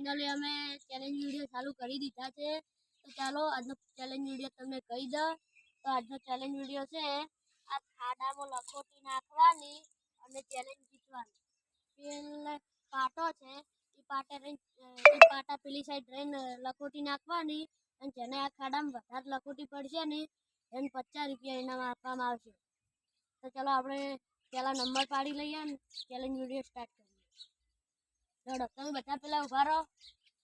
Finally અમે challenge video ચાલુ કરી દીધા છે. તો ચાલો આજનો ચેલેન્જ વીડિયો તમને કહી દઉં. તો આજનો ચેલેન્જ વીડિયો છે, આ ખાડામાં લખોટી નાખવાની અને ચેલેન્જ જીતવાની. પાટો છે એ પાટા પાટા પેલી સાઈડ ડ્રેન લખોટી નાખવાની અને જેને આ ખાડામાં વધારે લખોટી પડશે ને, એને પચાસ રૂપિયા ઇનામ આપવામાં આવશે. તો ચાલો આપણે પહેલા નંબર પાડી લઈએ ચેલેન્જ વીડિયો સ્ટાર્ટ કરીએ. ચલો તમે બધા પેલા ઊભા રહો.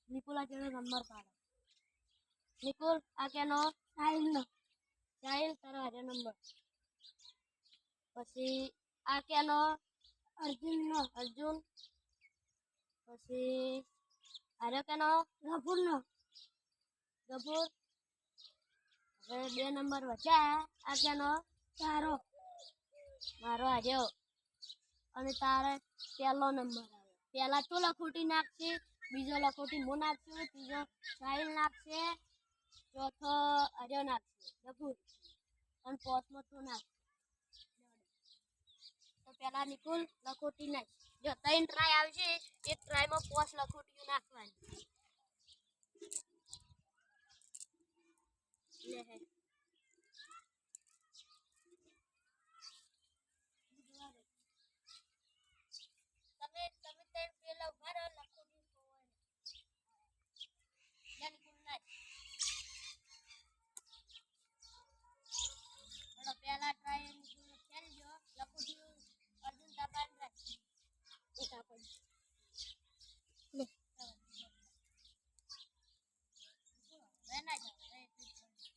નિકુલ આ કેનો નંબર પાડો. નિકુલ આ કેનો? સાહિલનો સાહિલ તારો આજે નંબર. પછી આ કેનો? અર્જુનનો. અર્જુન. પછી હારે કેનો? ગફુરનો. ગફુર. હવે બે નંબર વચ્યા આ કેનો? તારો. મારો આજે. અને તારે પહેલો નંબર આવ્યો પહેલા તું લખોટી નાખશે બીજો લખોટી મો નાખશે ત્રીજો સાહિલ નાખશે ચોથો અર્યો નાખશે ગફુર અને પાંચમો તો નાખશે તો પહેલા નિકુલ લખોટી નાખ. જો ત્રણ ટ્રાય આવશે એક ટ્રાયમાં પાંચ લખોટીઓ નાખવાની. લે હે તમે તમે ત્રણ પેલા ઊભા રહો લખોટી ખોવાય લે નિકુલ નાખ ચલો પહેલા ટ્રાય નિકુલ ખેલજો લખોટી અર્જુન તાપાન રાખ એક આપણ લે હવે ના જાઓ હવે એટલી જ પડી.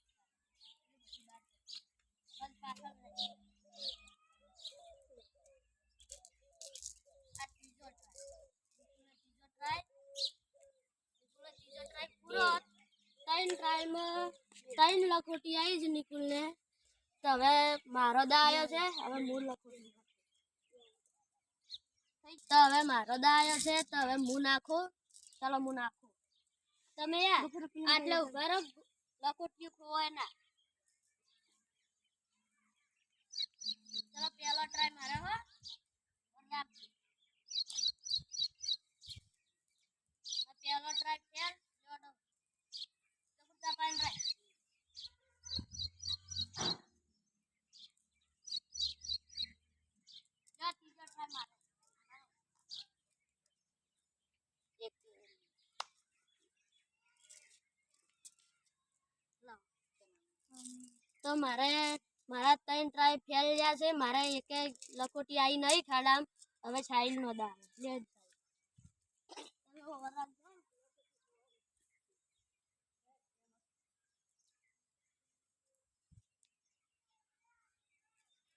એટલી બધી બાર છે. બસ પાછળ રહે. આ ત્રીજો try. નિકુલનો ત્રીજો try. નિકુલનો ત્રીજો try પૂરો. ત્રણ ટ્રાયમાં ત્રણ લખોટી આવી જ નિકુલને. તો હવે મારો દા આવ્યો છે. હવે મૂળ લખોટી તો હવે મારો દા આવ્યો છે. તો હવે હું નાખું. ચાલો હું નાખું. તમે આટલે ઊભા રહો. લખોટીઓ ખોવાય ના ચાલો પહેલો ટ્રાય મારે હો નાખજો આ પહેલો ટ્રાય ફેલ જોડો તો કુત્તા પાન રાખ જો ત્રીજો ટ્રાય મારે એક લાવ. તો મારે, મારા ત્રણ ટ્રાય ફેલ ગયા છે. મારે એક લખોટી આવી નહીં ખાડામ. હવે છાઈલ નો દાવ લે જ સાહેબ. તમે over રાખજો.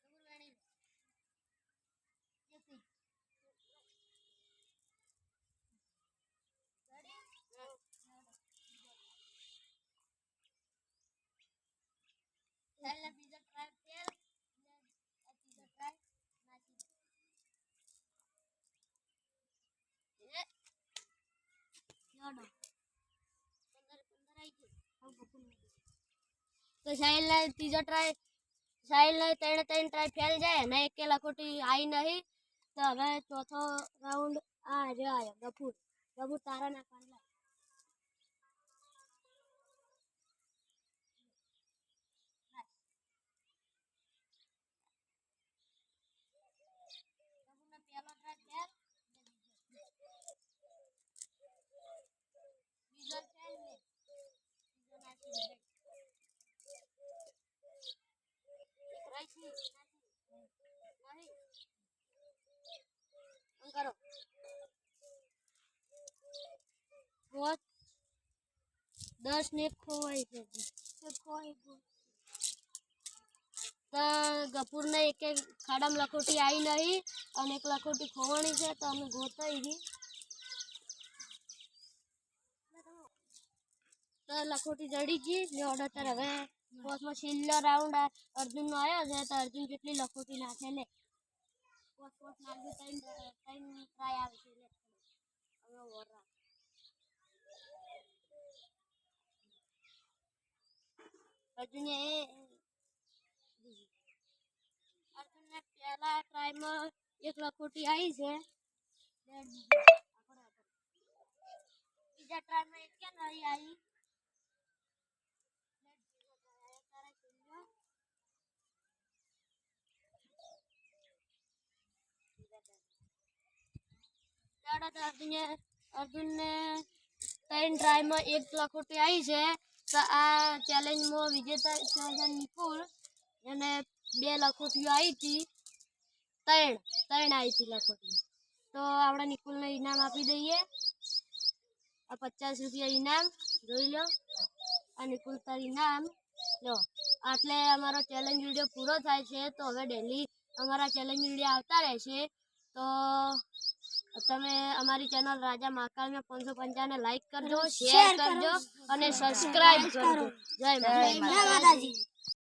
ખબર વેણી. એક મિનિટ. પહેલા બીજો ટ્રાય ફેલ ને આ ત્રીજો ટ્રાય નાખી દો. તો સાહિલ ને ત્રીજો ટ્રાય સાહિલ ને ત્રણે ત્રણ ટ્રાય ફેલ જાય ને એક લખોટી આવી નહીં તો હવે ચોથો રાઉન્ડ આ રહ્યો આવ્યો ગફુર ગફુર તારા નાખવાનું લાય. ગફુરનો પહેલો ટ્રાય ફેલ ને બીજો બીજો ફેલ ને બીજો નાખી દે રાઈટની નહીં આમ કરો પાંચ દસ ને ખોવાઈ છે ખોવાઈ ગયું. તો ગફુરને એક એક ખાડામાં લખોટી આવી નહીં અને એક લખોટી ખોવાણી છે તો અમે ગોતાઈ ગઈ. તો લખોટી જડી ગઈ ને ઓર્ડર હવે બોસમાં છેલ્લો રાઉન્ડ અર્જુનનો આવ્યો છે તો અર્જુન કેટલી લખોટી નાખે લે. બોસ બોસ નાખજો ત્રણ ત્રણ ટ્રાય આવે છે લે. હવે ઓર રાખ અર્જુને અર્જુનને પહેલા ટ્રાયમાં એક લખોટી આવી છે બે બીજી. આગળ આગળ. ટ્રાયમાં એક કે નહીં આવી ચાલો તો અર્જુને અર્જુનને ત્રણ ટ્રાયમાં એક લખોટી આવી છે તો આ ચેલેન્જમાં વિજેતા છે નિકુલ એને બે લખોટીઓ આવી હતી ત્રણ ત્રણ આવી હતી લખોટી તો આપણે નિકુલને ઇનામ આપી દઈએ. આ પચાસ રૂપિયા ઇનામ જોઈ લો. આ નિકુલ તાર ઇનામ લો. આટલે અમારો ચેલેન્જ વીડિયો પૂરો થાય છે. તો હવે ડેલી અમારા ચેલેન્જ વીડિયો આવતા રહેશે. તો તમે અમારી ચેનલ રાજા મહાકાળમાં પાંચસો પંચાને લાઈક કરજો શેર કરજો અને સબસ્ક્રાઇબ કરજો. જય માતાજી.